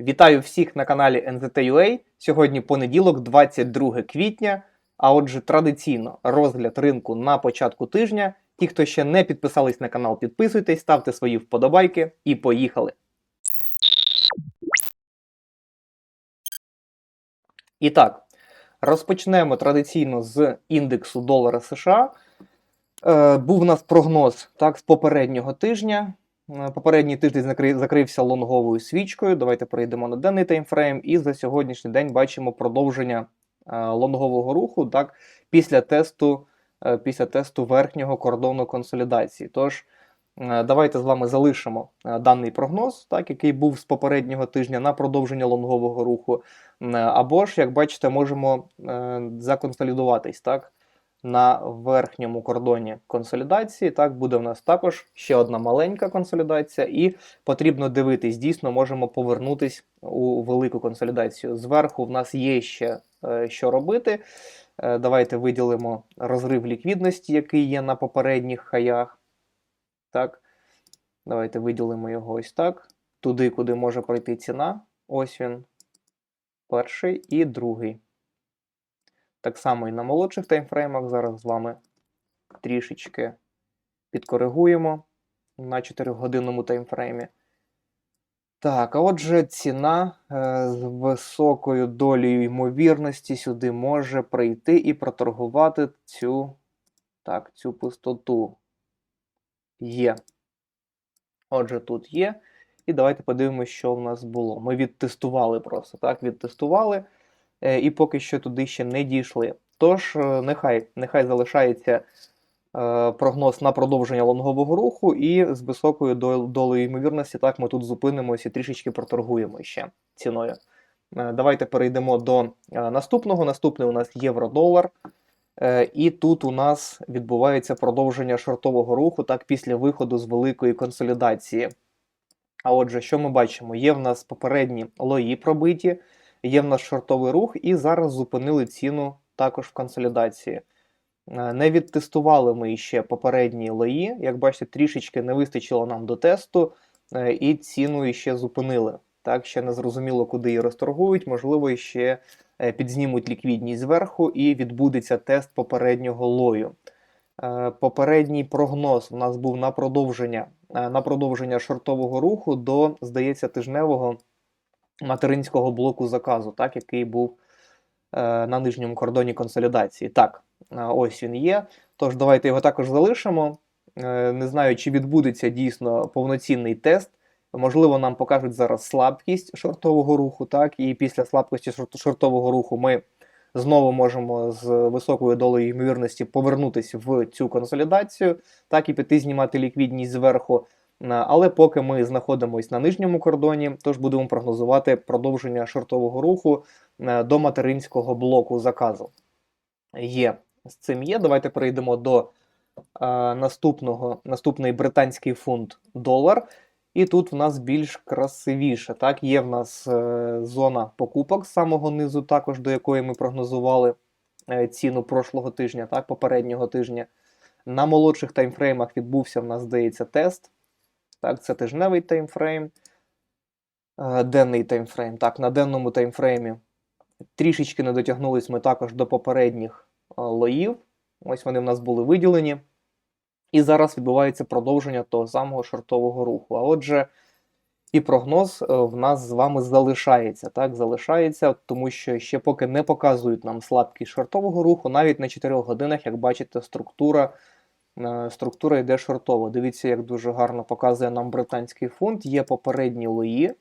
Вітаю всіх на каналі NZT.ua. Сьогодні понеділок, 22 квітня. А отже, традиційно розгляд ринку на початку тижня. Ті, хто ще не підписались на канал, підписуйтесь, ставте свої вподобайки і поїхали. І так, розпочнемо традиційно з індексу долара США. Е, був у нас прогноз так, з попереднього тижня. Е, Попередній тиждень закрився лонговою свічкою. Давайте перейдемо на денний таймфрейм. І за сьогоднішній день бачимо продовження е, лонгового руху так, після тесту, е, після тесту верхнього кордону консолідації. Тож, давайте з вами залишимо даний прогноз, так, який був з попереднього тижня на продовження лонгового руху. Або ж, як бачите, можемо законсолідуватись так, на верхньому кордоні консолідації. Так, буде в нас також ще одна маленька консолідація, і потрібно дивитись, дійсно можемо повернутись у велику консолідацію. Зверху в нас є ще е, що робити. Е, Давайте виділимо розрив ліквідності, який є на попередніх хаях. Так. Давайте виділимо його ось так. Туди, куди може пройти ціна. Ось він. Перший і другий. Так само і на молодших таймфреймах. Зараз з вами трішечки підкоригуємо на 4-годинному таймфреймі. Так, а отже, ціна е, з високою долею ймовірності сюди може прийти і проторгувати цю, так, цю пустоту. Є. Отже, тут є. І давайте подивимося, що в нас було. Ми відтестували просто, так, відтестували, і поки що туди ще не дійшли. Тож, е, нехай, нехай залишається е, прогноз на продовження лонгового руху, і з високою дол- долею ймовірності, так, ми тут зупинимося і трішечки проторгуємо ще ціною. Е, Давайте перейдемо до е, наступного. Наступний у нас євро-долар. Е, І тут у нас відбувається продовження шортового руху так після виходу з великої консолідації. А отже, що ми бачимо? Є в нас попередні лої пробиті, є в нас шортовий рух, і зараз зупинили ціну також в консолідації. Е, Не відтестували ми ще попередні лої. Як бачите, трішечки не вистачило нам до тесту, е, і ціну ще зупинили. Так, ще не зрозуміло, куди її розторгують. Можливо, ще е, підзнімуть ліквідність зверху і відбудеться тест попереднього лою. Попередній прогноз у нас був на продовження, на продовження шортового руху до, здається, тижневого материнського блоку заказу, так, який був е, на нижньому кордоні консолідації. Так, е, ось він є. Тож давайте його також залишимо. Е, Не знаю, чи відбудеться дійсно повноцінний тест. Можливо, нам покажуть зараз слабкість шортового руху, так, і після слабкості шорт- шортового руху ми знову можемо з високою долею ймовірності повернутися в цю консолідацію, так і піти знімати ліквідність зверху. Е, Але поки ми знаходимося на нижньому кордоні, тож будемо прогнозувати продовження шортового руху е, до материнського блоку заказу. Є з цим є. Давайте перейдемо до е, наступного, наступний британський фунт долар. І тут в нас більш красивіше. Так, є в нас зона покупок з самого низу, також до якої ми прогнозували ціну прошлого тижня, так, попереднього тижня. На молодших таймфреймах відбувся в нас, здається, тест. Так, це тижневий таймфрейм. Е, денний таймфрейм. Так, на денному таймфреймі трішечки не дотягнулись ми також до попередніх е, лоїв. Ось вони в нас були виділені. І зараз відбувається продовження того самого шортового руху. А отже, і прогноз е, в нас з вами залишається. Так, залишається, тому що ще поки не показують нам слабкість шортового руху, навіть на 4 годинах, як бачите, структура, структура йде шортово. Дивіться, як дуже гарно показує нам британський фунт. Є попередні лої.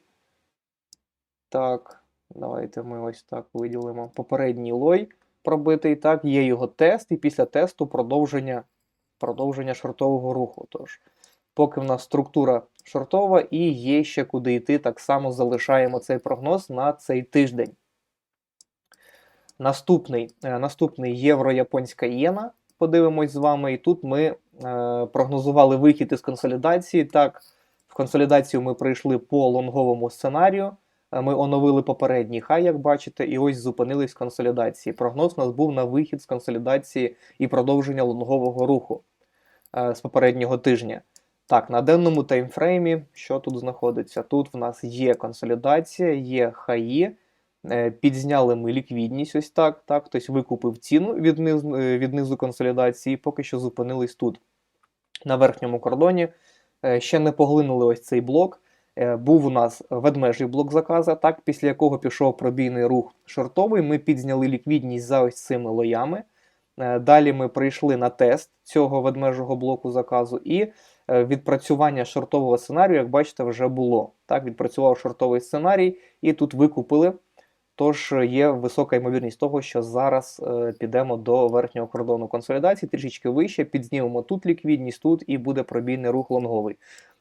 Так, давайте ми ось так виділимо. Попередній лой пробитий. Так, є його тест, і після тесту продовження продовження шортового руху. Тож, поки в нас структура шортова і є ще куди йти, так само залишаємо цей прогноз на цей тиждень. Наступний, е, наступний євро-японська ієна. Подивимось з вами. І тут ми е, прогнозували вихід із консолідації. Так, в консолідацію ми прийшли по лонговому сценарію. Е, Ми оновили попередній хай, як бачите, і ось зупинились в консолідації. Прогноз у нас був на вихід з консолідації і продовження лонгового руху е, з попереднього тижня. Так, на денному таймфреймі, що тут знаходиться? Тут в нас є консолідація, є хаї, підзняли ми ліквідність, ось так. так. Хтось викупив ціну від, низ, е, від низу консолідації, поки що зупинились тут, на верхньому кордоні. Е, Ще не поглинули ось цей блок. Е, Був у нас ведмежий блок заказа, так, після якого пішов пробійний рух шортовий. Ми підзняли ліквідність за ось цими лоями. Е, Далі ми прийшли на тест цього ведмежого блоку заказу, і е, відпрацювання шортового сценарію, як бачите, вже було. Так, відпрацював шортовий сценарій, і тут викупили. Тож е, є висока ймовірність того, що зараз е, підемо до верхнього кордону консолідації, трішечки вище, підзнімемо тут ліквідність, тут і буде пробійний рух лонговий.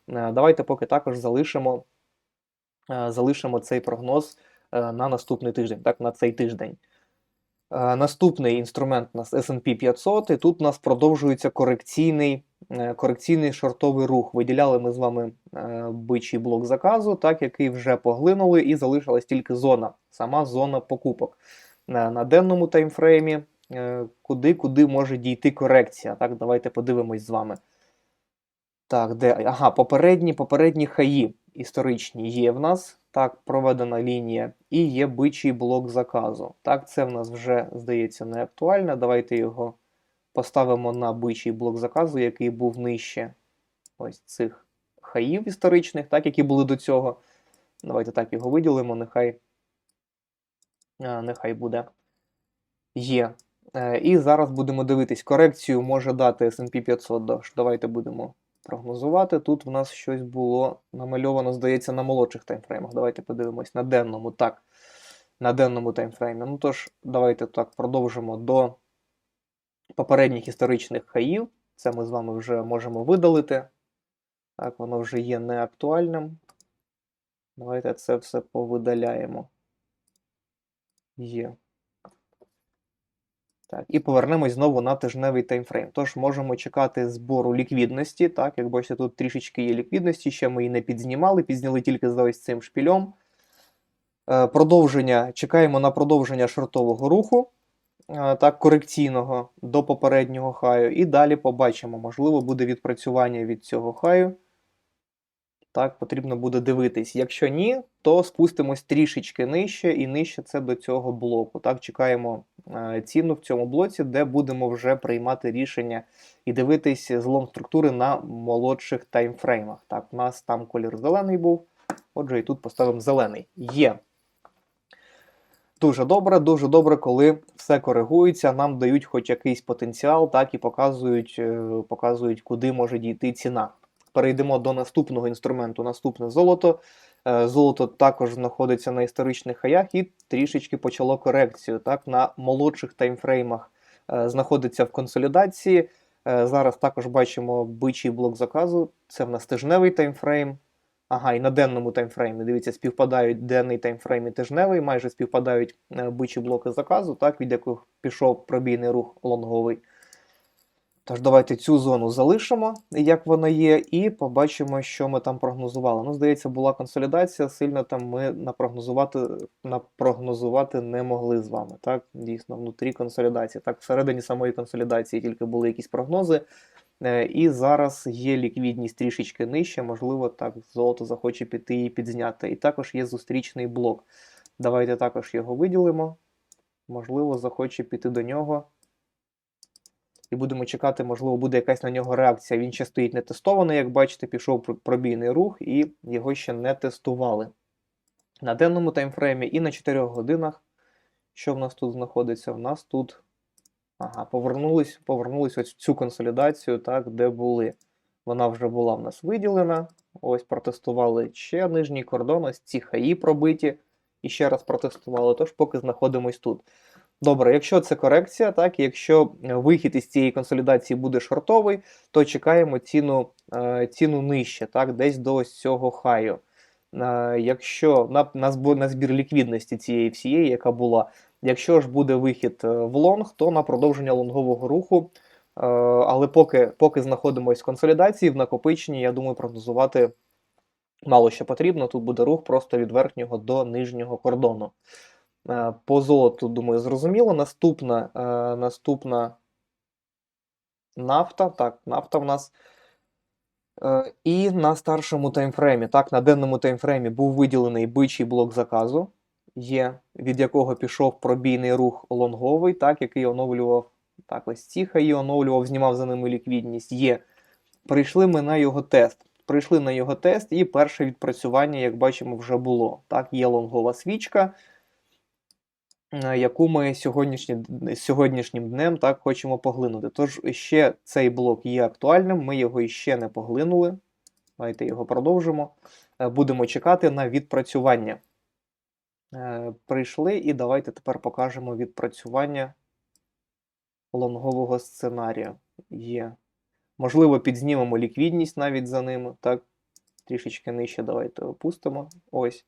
Е, Давайте поки також залишимо, е, залишимо цей прогноз е, на наступний тиждень, так, на цей тиждень. Е, Наступний інструмент у нас S&P 500, і тут у нас продовжується корекційний, е, корекційний шортовий рух. Виділяли ми з вами е, бичий блок заказу, так, який вже поглинули, і залишилась тільки зона, сама зона покупок. На денному таймфреймі, куди, куди може дійти корекція. Так, давайте подивимось з вами. Так, де? Ага, попередні, попередні хаї історичні є в нас. Так, проведена лінія, і є бичий блок заказу. Так, це в нас вже, здається, не актуально. Давайте його поставимо на бичий блок заказу, який був нижче ось цих хаїв історичних, так, які були до цього. Давайте так його виділимо, нехай, а, нехай буде. Є. Е, І зараз будемо дивитись. Корекцію може дати S&P 500. Давайте будемо прогнозувати. Тут в нас щось було намальовано, здається, на молодших таймфреймах. Давайте подивимось на денному. Так, на денному таймфреймі. Ну тож, давайте так продовжимо до попередніх історичних хаїв. Це ми з вами вже можемо видалити. Так, воно вже є неактуальним. Давайте це все повидаляємо. Є. Так, і повернемось знову на тижневий таймфрейм. Тож можемо чекати збору ліквідності. Так, як бачите, тут трішечки є ліквідності, ще ми її не підзнімали, підзняли тільки за ось цим шпільом. Е, Продовження, чекаємо на продовження шортового руху, е, так, корекційного до попереднього хаю. І далі побачимо, можливо, буде відпрацювання від цього хаю. Так, потрібно буде дивитись. Якщо ні, то спустимось трішечки нижче, і нижче це до цього блоку. Так, чекаємо ціну в цьому блоці, де будемо вже приймати рішення і дивитись злом структури на молодших таймфреймах. Так, у нас там колір зелений був. Отже, і тут поставимо зелений. Є. Дуже добре, дуже добре, коли все коригується, нам дають хоч якийсь потенціал, так і показують, е, показують, куди може дійти ціна. Перейдемо до наступного інструменту. Наступне золото. Е, Золото також знаходиться на історичних хаях і трішечки почало корекцію. Так, на молодших таймфреймах е, знаходиться в консолідації. Е, Зараз також бачимо бичий блок заказу. Це в нас тижневий таймфрейм. Ага, і на денному таймфреймі. Дивіться, співпадають денний таймфрейм і тижневий, майже співпадають бичі блоки заказу, так, від яких пішов пробійний рух лонговий. Тож давайте цю зону залишимо, як вона є, і побачимо, що ми там прогнозували. Ну, здається, була консолідація, сильно там ми напрогнозувати, напрогнозувати не могли з вами. Так, дійсно, внутрі консолідації. Так, всередині самої консолідації тільки були якісь прогнози. Е, І зараз є ліквідність трішечки нижче, можливо, так, золото захоче піти і підзняти. І також є зустрічний блок. Давайте також його виділимо. Можливо, захоче піти до нього. І будемо чекати, можливо, буде якась на нього реакція. Він ще стоїть не тестований, як бачите, пішов пробійний рух, і його ще не тестували. На денному таймфреймі і на 4 годинах. Що в нас тут знаходиться? В нас тут ага, повернулись, повернулись ось в цю консолідацію, так, де були. Вона вже була в нас виділена. Ось протестували ще нижній кордон, ось ці хаї пробиті. І ще раз протестували, тож поки знаходимось тут. Добре, якщо це корекція, так, якщо е, вихід із цієї консолідації буде шортовий, то чекаємо ціну, е, ціну нижче, так, десь до ось цього хаю. Е, Якщо на, на, на збір ліквідності цієї всієї, яка була, якщо ж буде вихід в лонг, то на продовження лонгового руху. Але поки, поки знаходимося в консолідації, в накопиченні, я думаю, прогнозувати мало що потрібно. Тут буде рух просто від верхнього до нижнього кордону. Е, По золоту, думаю, зрозуміло. Наступна, е, наступна нафта. Так, нафта в нас Е, І на старшому таймфреймі, так, на денному таймфреймі був виділений бичий блок заказу, є, від якого пішов пробійний рух лонговий, так, який оновлював так, ось ці хаї, оновлював, знімав за ними ліквідність. Є. Прийшли ми на його тест. Прийшли на його тест, і перше відпрацювання, як бачимо, вже було. Так, є лонгова свічка, яку ми сьогоднішні, сьогоднішнім днем так хочемо поглинути. Тож ще цей блок є актуальним, ми його іще не поглинули. Давайте його продовжимо. Е, Будемо чекати на відпрацювання. Е, Прийшли, і давайте тепер покажемо відпрацювання лонгового сценарію. Є. Можливо, підзнімемо ліквідність навіть за ними. Так, трішечки нижче давайте опустимо. Ось.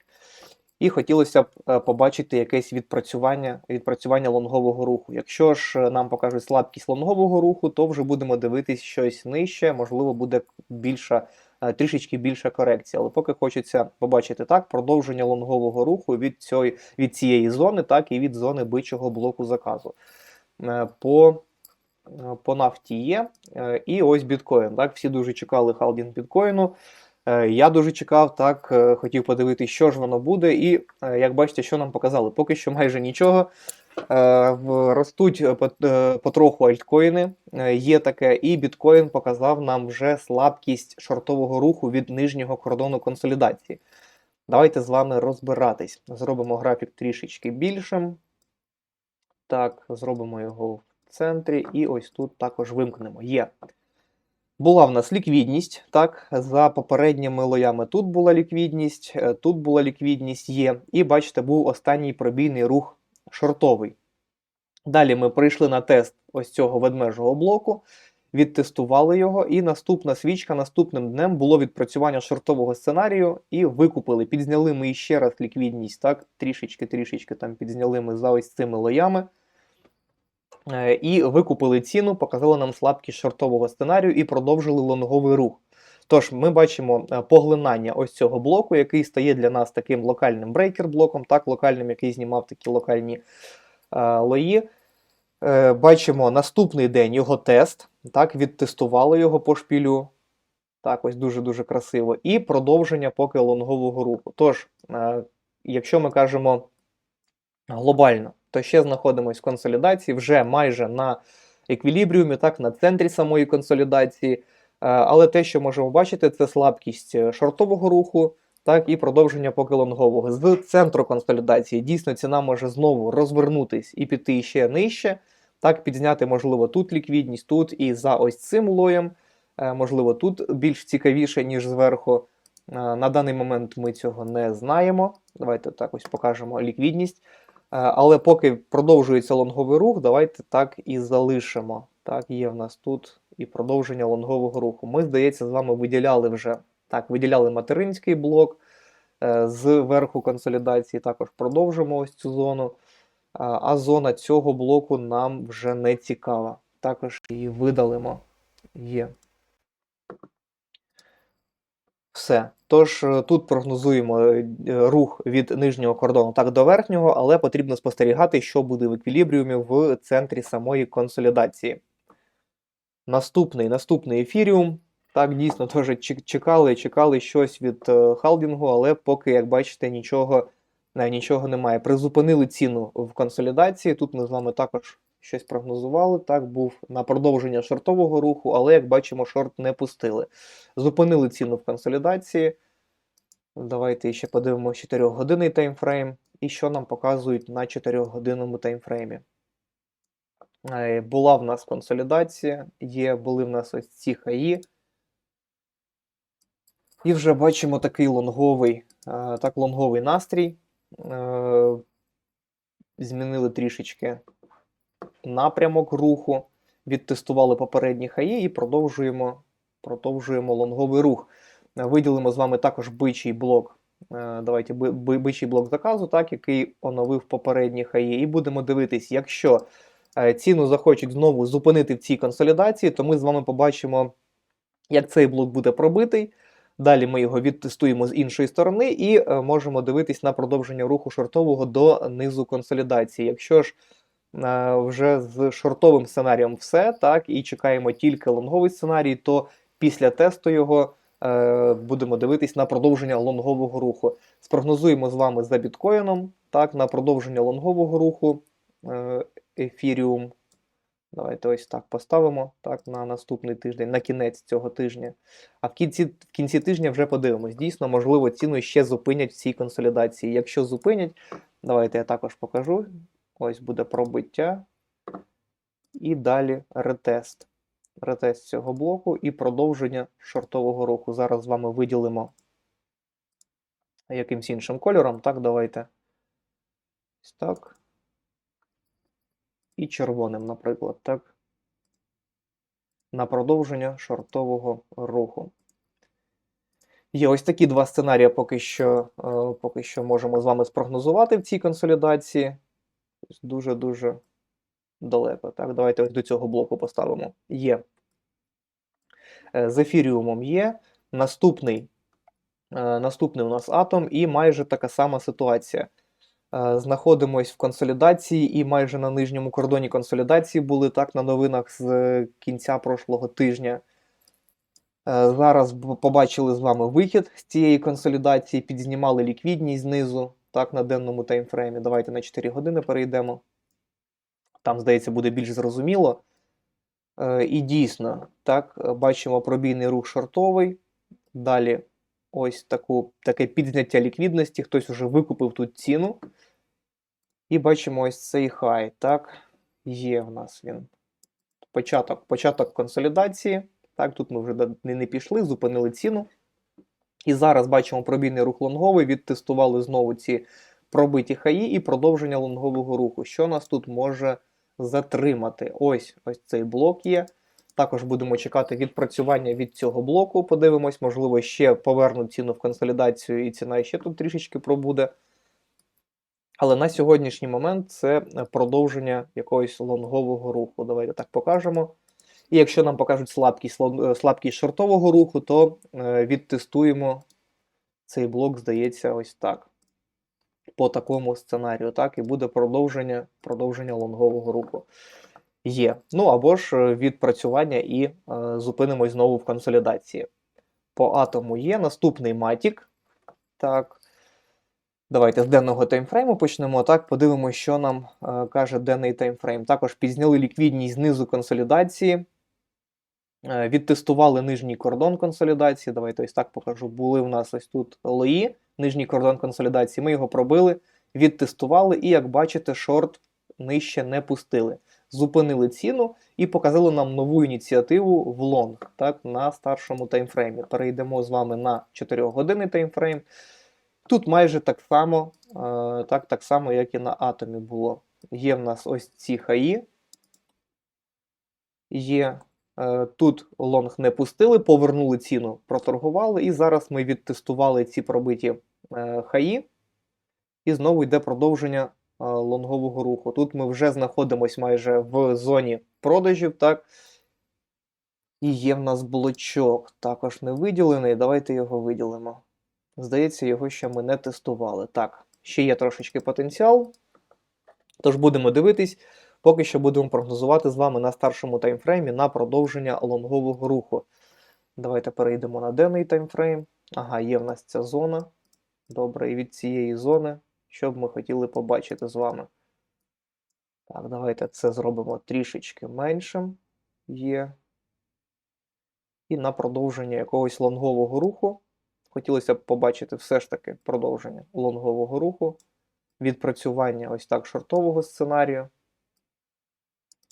І хотілося б е, побачити якесь відпрацювання, відпрацювання лонгового руху. Якщо ж е, нам покажуть слабкість лонгового руху, то вже будемо дивитись щось нижче, можливо, буде більша, е, трішечки більша корекція. Але поки хочеться побачити так, продовження лонгового руху від, цієї, від цієї зони, так і від зони бичого блоку заказу. По по нафті є. І ось біткоін. Так, всі дуже чекали халдінг біткоїну. Е, Я дуже чекав, так, е, хотів подивитися, що ж воно буде. І е, як бачите, що нам показали? Поки що майже нічого. Ростуть пот- потроху альткоїни, є таке, і біткоін показав нам вже слабкість шортового руху від нижнього кордону консолідації. Давайте з вами розбиратись. Зробимо графік трішечки більшим. Так, зробимо його в центрі, і ось тут також вимкнемо. Є. Була в нас ліквідність, так, за попередніми лоями тут була ліквідність, е, тут була ліквідність, є. І бачите, був останній пробійний рух шортовий. Далі ми прийшли на тест ось цього ведмежого блоку, відтестували його, і наступна свічка наступним днем було відпрацювання шортового сценарію і викупили. Підзняли ми іще раз ліквідність, так, трішечки-трішечки там підзняли ми за ось цими лоями. Е, І викупили ціну, показали нам слабкість шортового сценарію і продовжили лонговий рух. Тож ми бачимо е, поглинання ось цього блоку, який стає для нас таким локальним брейкер-блоком, так, локальним, який знімав такі локальні е, лої. Е, бачимо наступний день його тест. Так, відтестували його по шпілю. Так, ось дуже-дуже красиво. І продовження поки лонгового руху. Тож, е, якщо ми кажемо глобально, то ще знаходимося в консолідації вже майже на еквілібріумі, так, на центрі самої консолідації. Е, Але те, що можемо бачити, це слабкість е, шортового руху, так, і продовження поки лонгового. З центру консолідації дійсно ціна може знову розвернутись і піти ще нижче. Так, підзняти, можливо, тут ліквідність, тут і за ось цим лоєм. Е, Можливо, тут більш цікавіше, ніж зверху. На даний момент ми цього не знаємо. Давайте так ось покажемо ліквідність. Е, Але поки продовжується лонговий рух, давайте так і залишимо. Так, є в нас тут і продовження лонгового руху. Ми, здається, з вами виділяли вже так, виділяли материнський блок е, з верху консолідації. Також продовжимо ось цю зону. А, а зона цього блоку нам вже не цікава. Також її видалимо. Є. Все. Тож е, тут прогнозуємо е, рух від нижнього кордону так до верхнього, але потрібно спостерігати, що буде в еквілібріумі в центрі самої консолідації. Наступний наступний ефіріум. Так, дійсно, теж чекали, чекали щось від е, халдінгу, але поки, як бачите, нічого, е, нічого немає. Призупинили ціну в консолідації. Тут ми з вами також щось прогнозували. Так, був на продовження шортового руху, але, як бачимо, шорт не пустили. Зупинили ціну в консолідації. Давайте ще подивимося 4 годинний таймфрейм. І що нам показують на 4 годинному таймфреймі. Е, Була в нас консолідація, є, були в нас ось ці хаї. І вже бачимо такий лонговий, е, так, лонговий настрій. Е, Змінили трішечки напрямок руху, відтестували попередні хаї і продовжуємо, продовжуємо лонговий рух. Виділимо з вами також бичий блок. Е, Давайте би- би- бичий блок заказу, так, який оновив попередні хаї. І будемо дивитись, якщо е, ціну захочуть знову зупинити в цій консолідації, то ми з вами побачимо, як цей блок буде пробитий. Далі ми його відтестуємо з іншої сторони і е, можемо дивитись на продовження руху шортового до низу консолідації. Якщо ж вже з шортовим сценарієм все, так, і чекаємо тільки лонговий сценарій, то після тесту його е, будемо дивитись на продовження лонгового руху. Спрогнозуємо з вами за біткоїном, так, на продовження лонгового руху е, ефіріум. Давайте ось так поставимо так, на наступний тиждень, на кінець цього тижня. А в кінці, в кінці тижня вже подивимось. Дійсно, можливо, ціну ще зупинять в цій консолідації. Якщо зупинять, давайте я також покажу. Ось буде пробиття. І далі ретест. Ретест цього блоку і продовження шортового руху. Зараз з вами виділимо якимсь іншим кольором. Так, давайте. Ось так. І червоним, наприклад, так. На продовження шортового руху. Є ось такі два сценарії, поки що, е, поки що можемо з вами спрогнозувати в цій консолідації. Дуже-дуже далеко. Так, давайте ось до цього блоку поставимо. Є. Е, З ефіріумом є. Наступний, е, наступний у нас атом, і майже така сама ситуація. Е, Знаходимось в консолідації, і майже на нижньому кордоні консолідації були так на новинах з кінця прошлого тижня. Зараз побачили з вами вихід з цієї консолідації, підзнімали ліквідність знизу, так, на денному таймфреймі. Давайте на 4 години перейдемо. Там, здається, буде більш зрозуміло. Е, І дійсно, так, бачимо пробійний рух шортовий. Далі ось таку, таке підзняття ліквідності. Хтось уже викупив тут ціну. І бачимо ось цей хай. Так, є в нас він. Початок, початок консолідації. Так, тут ми вже не пішли, зупинили ціну. І зараз бачимо пробійний рух лонговий, відтестували знову ці пробиті хаї і продовження лонгового руху. Що нас тут може затримати? Ось ось цей блок є. Також будемо чекати відпрацювання від цього блоку. Подивимось, можливо, ще повернуть ціну в консолідацію, і ціна ще тут трішечки пробуде. Але на сьогоднішній момент це продовження якогось лонгового руху. Давайте так покажемо. І якщо нам покажуть слабкість, е, слабкість шортового руху, то е, відтестуємо цей блок, здається, ось так. По такому сценарію, так, і буде продовження, продовження лонгового руху. Є. Ну або ж е, відпрацювання і е, зупинимось знову в консолідації. По атому є. Наступний матік. Так. Давайте з денного таймфрейму почнемо. Так, подивимося, що нам е, каже денний таймфрейм. Також підзняли ліквідність знизу консолідації. Е, Відтестували нижній кордон консолідації. Давайте ось так покажу. Були в нас ось тут лої, нижній кордон консолідації. Ми його пробили, відтестували, і як бачите, шорт нижче не пустили. Зупинили ціну і показали нам нову ініціативу в лонг так, на старшому таймфреймі. Перейдемо з вами на 4 годинний таймфрейм. Тут майже так само, е, так, так само, як і на атомі було. Є в нас ось ці хаї. Є Тут лонг не пустили, повернули ціну, проторгували, і зараз ми відтестували ці пробиті е, хаї, і знову йде продовження е, лонгового руху. Тут ми вже знаходимося майже в зоні продажів, так? І є в нас блочок, також не виділений. Давайте його виділимо. Здається, його ще ми не тестували. Так, ще є трошечки потенціал. Тож будемо дивитись. Поки що будемо прогнозувати з вами на старшому таймфреймі на продовження лонгового руху. Давайте перейдемо на денний таймфрейм. Ага, є в нас ця зона. Добре, і від цієї зони, що б ми хотіли побачити з вами. Так, давайте це зробимо трішечки меншим. Є. І на продовження якогось лонгового руху. Хотілося б побачити все ж таки продовження лонгового руху, відпрацювання ось так шортового сценарію.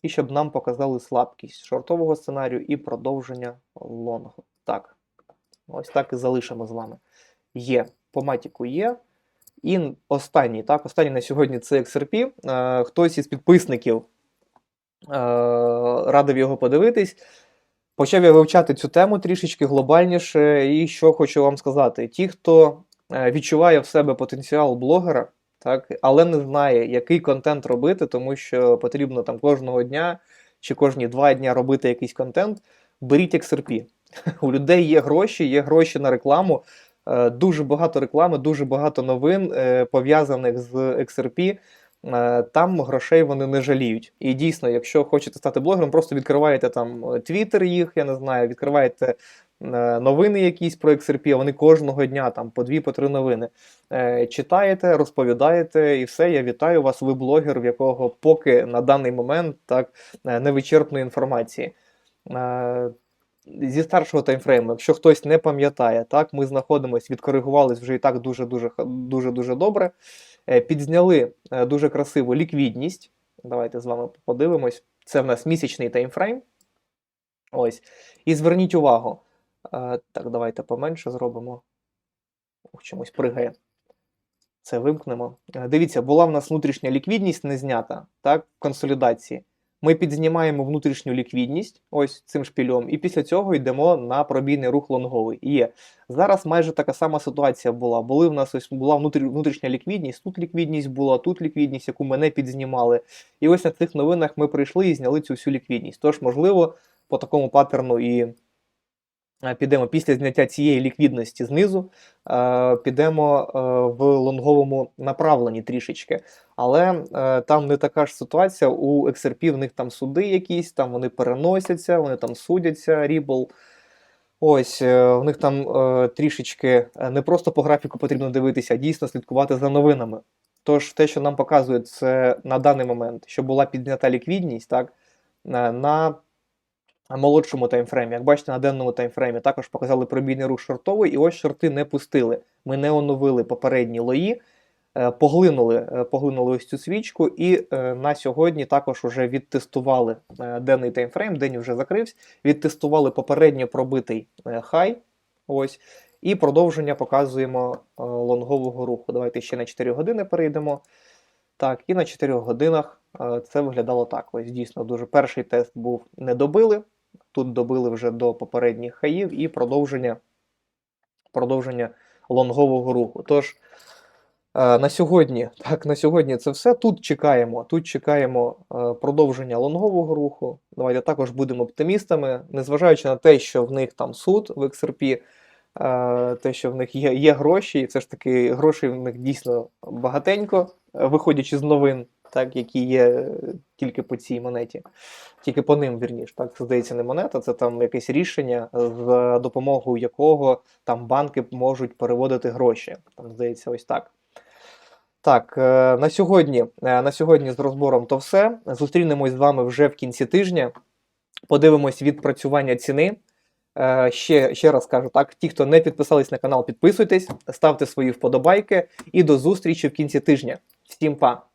І щоб нам показали слабкість шортового сценарію і продовження лонгу. Так, ось так і залишимо з вами. Є, по матіку є. І останній, так, останній на сьогодні це XRP. Е, хтось із підписників е, радив його подивитись. Почав я вивчати цю тему трішечки глобальніше, і що хочу вам сказати: ті, хто е, відчуває в себе потенціал блогера, так, але не знає, який контент робити, тому що потрібно там кожного дня чи кожні два дня робити якийсь контент, беріть XRP. У людей є гроші, є гроші на рекламу. е, Дуже багато реклами, дуже багато новин е, пов'язаних з XRP. Е, Там грошей вони не жаліють. І дійсно, якщо хочете стати блогером, просто відкриваєте там Twitter їх, я не знаю, відкриваєте новини якісь про XRP, а вони кожного дня там по дві, по три новини е, читаєте, розповідаєте, і все. Я вітаю вас. Ви блогер, в якого поки на даний момент так е, невичерпної інформації. Е, Зі старшого таймфрейму, якщо хтось не пам'ятає, так ми знаходимося, відкоригувались вже і так дуже дуже дуже дуже добре. Е, Підзняли е, дуже красиву ліквідність. Давайте з вами подивимось. Це в нас місячний таймфрейм. Ось. І зверніть увагу. Е, Так, давайте поменше зробимо. Ух, чомусь пригає. Це вимкнемо. Е, Дивіться, була в нас внутрішня ліквідність не знята, так, в консолідації. Ми підзнімаємо внутрішню ліквідність ось цим шпільом, і після цього йдемо на пробійний рух лонговий. Є. Зараз майже така сама ситуація була. Були в нас ось була внутрішня ліквідність, тут ліквідність була, тут ліквідність, яку мене підзнімали. І ось на цих новинах ми прийшли і зняли цю всю ліквідність. Тож, можливо, по такому паттерну і підемо після зняття цієї ліквідності знизу, підемо е, в лонговому направленні трішечки. Але е, там не така ж ситуація. У XRP в них там суди якісь, там вони переносяться, вони там судяться, Ripple. Ось, е, в них там трішечки не просто по графіку потрібно дивитися, а дійсно слідкувати за новинами. Тож те, що нам показують, це на даний момент, що була піднята ліквідність, так, на молодшому таймфреймі. Як бачите, на денному таймфреймі також показали пробійний рух шортовий, і ось шорти не пустили. Ми не оновили попередні лої, е, поглинули, е, поглинули ось цю свічку, і е, на сьогодні також вже відтестували денний таймфрейм, день вже закрився, відтестували попередньо пробитий хай. Ось. І продовження показуємо лонгового руху. Давайте ще на 4 години перейдемо. Так, і на 4 годинах це виглядало так. Ось дійсно дуже перший тест був не добили. Тут добили вже до попередніх хаїв і продовження, продовження лонгового руху. Тож е, на сьогодні, так, на сьогодні це все. Тут чекаємо. Тут чекаємо е, продовження лонгового руху. Давайте також будемо оптимістами, незважаючи на те, що в них там суд в XRP, е, те, що в них є, є гроші, і все ж таки грошей в них дійсно багатенько, виходячи з новин, так, які є е, тільки по цій монеті. Тільки по ним, вірніш, так, це здається, не монета, це там якесь рішення, з допомогою якого там банки можуть переводити гроші. Там, здається, ось так. Так, е, на сьогодні, е, на сьогодні з розбором то все. Зустрінемось з вами вже в кінці тижня. Подивимось відпрацювання ціни. Ще, ще раз кажу, так, ті, хто не підписались на канал, підписуйтесь, ставте свої вподобайки і до зустрічі в кінці тижня. Всім па!